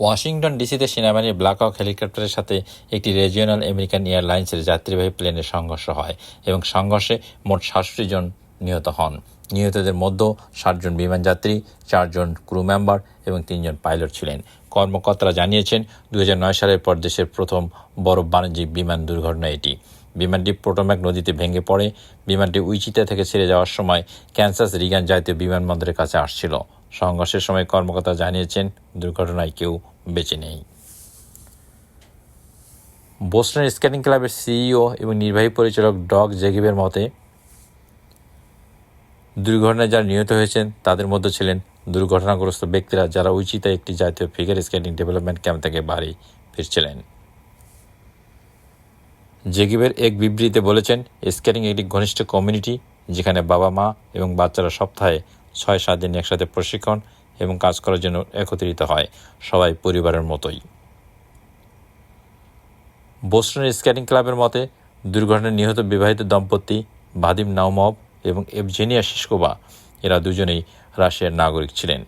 Washington ডিসিতে সেনাবাহিনীর black হক হেলিকপ্টারের সাথে একটি রিজিওনাল আমেরিকান এয়ারলাইন্সের যাত্রীবাহী প্লেনের সংঘর্ষ হয় এবং সংঘর্ষে মোট সাতষট্টি জন নিহত হন। নিহতদের মধ্যে ষাটজন বিমানযাত্রী চারজন ক্রু মেম্বার এবং তিনজন পাইলট ছিলেন। কর্মকর্তারা জানিয়েছেন দু হাজার নয় সালের পর দেশের প্রথম বড় বাণিজ্যিক বিমান দুর্ঘটনা এটি। বিমানটি প্রোটোম্যাক নদীতে ভেঙে পড়ে। বিমানটি উইচিতা থেকে ছেড়ে যাওয়ার সময় ক্যান্সাস রিগান জাতীয় বিমানবন্দরের কাছে আসছিল। সংঘর্ষের সময় কর্মকর্তা জানিয়েছেন, দুর্ঘটনায় কেউ বেঁচে নেই। বোস্টনের স্কেটিং ক্লাবের সিইও এবং নির্বাহী পরিচালক ডগ জেগিবের মতে, দুর্ঘটনায় যারা নিহত হয়েছেন, তাদের মধ্যে ছিলেন দুর্ঘটনাগ্রস্ত ব্যক্তিরা যারা উচিতে একটি জাতীয় ফিগার স্কেটিং ডেভেলপমেন্ট ক্যাম্প থেকে বাড়ি ফিরছিলেন। জেগিবের এক বিবৃতিতে বলেছেন স্কেটিং একটি ঘনিষ্ঠ কমিউনিটি যেখানে বাবা মা এবং বাচ্চারা সপ্তাহে ছয়, সাত দিন একসাথে প্রশিক্ষণ এবং কাজ করার জন্য একত্রিত হয় সবাই পরিবারের মতোই। বোস্টনের স্কেটিং ক্লাবের মতে, দুর্ঘটনায় নিহত বিবাহিত দম্পতি ভাদিম নাওমব এবং এভজেনিয়া শিসকোবা এরা দুজনেই রাশিয়ার নাগরিক ছিলেন।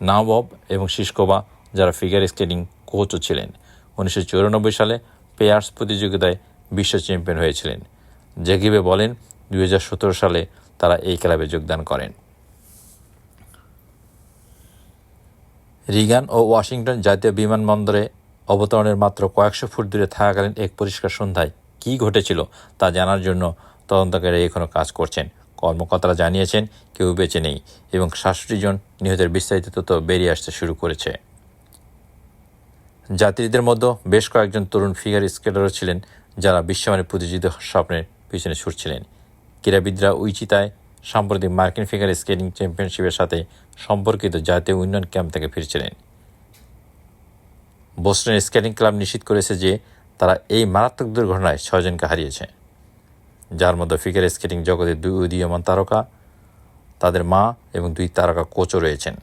নাউমভ এবং শিসকোবা যারা ফিগার স্কেটিং কোচও ছিলেন, উনিশশো সালে পেয়ার্স প্রতিযোগিতায় বিশ্ব চ্যাম্পিয়ন হয়েছিলেন। জেগিবে বলেন দু হাজার সতেরো সালে তারা এই ক্লাবে যোগদান করেন। রিগান ও ওয়াশিংটন জাতীয় বিমানবন্দরে অবতরণের মাত্র কয়েকশো ফুট দূরে থাকাকালীন এক পরিষ্কার সন্ধ্যায় কী ঘটেছিল তা জানার জন্য তদন্তকারী এখনও কাজ করছেন। কর্মকর্তারা জানিয়েছেন, কেউ বেঁচে নেই এবং সাতষট্টি জন নিহতের বিস্তারিত তথ্য বেরিয়ে আসতে শুরু করেছে। যাত্রীদের মধ্যে বেশ কয়েকজন তরুণ ফিগার স্কেটারও ছিলেন যারা বিশ্বমানের প্রতিযোগিতা স্বপ্নের পিছনে ছুটছিলেন। ক্রীড়াবিদরা উইচিতায় সাম্প্রতিক মার্কিন ফিগার স্কেটিং চ্যাম্পিয়নশিপের সাথে সম্পর্কিত জাতীয় উন্নয়ন ক্যাম্প থেকে ফিরছিলেন। বোস্টন স্কেটিং ক্লাব নিশ্চিত করেছে যে তারা এই মারাত্মক দুর্ঘটনায় ছয়জনকে হারিয়েছে। যার মধ্যে ফিগার স্কেটিং জগতের দুই উদীয়মান তারকা, তাদের মা এবং দুই তারকা কোচও রয়েছেন।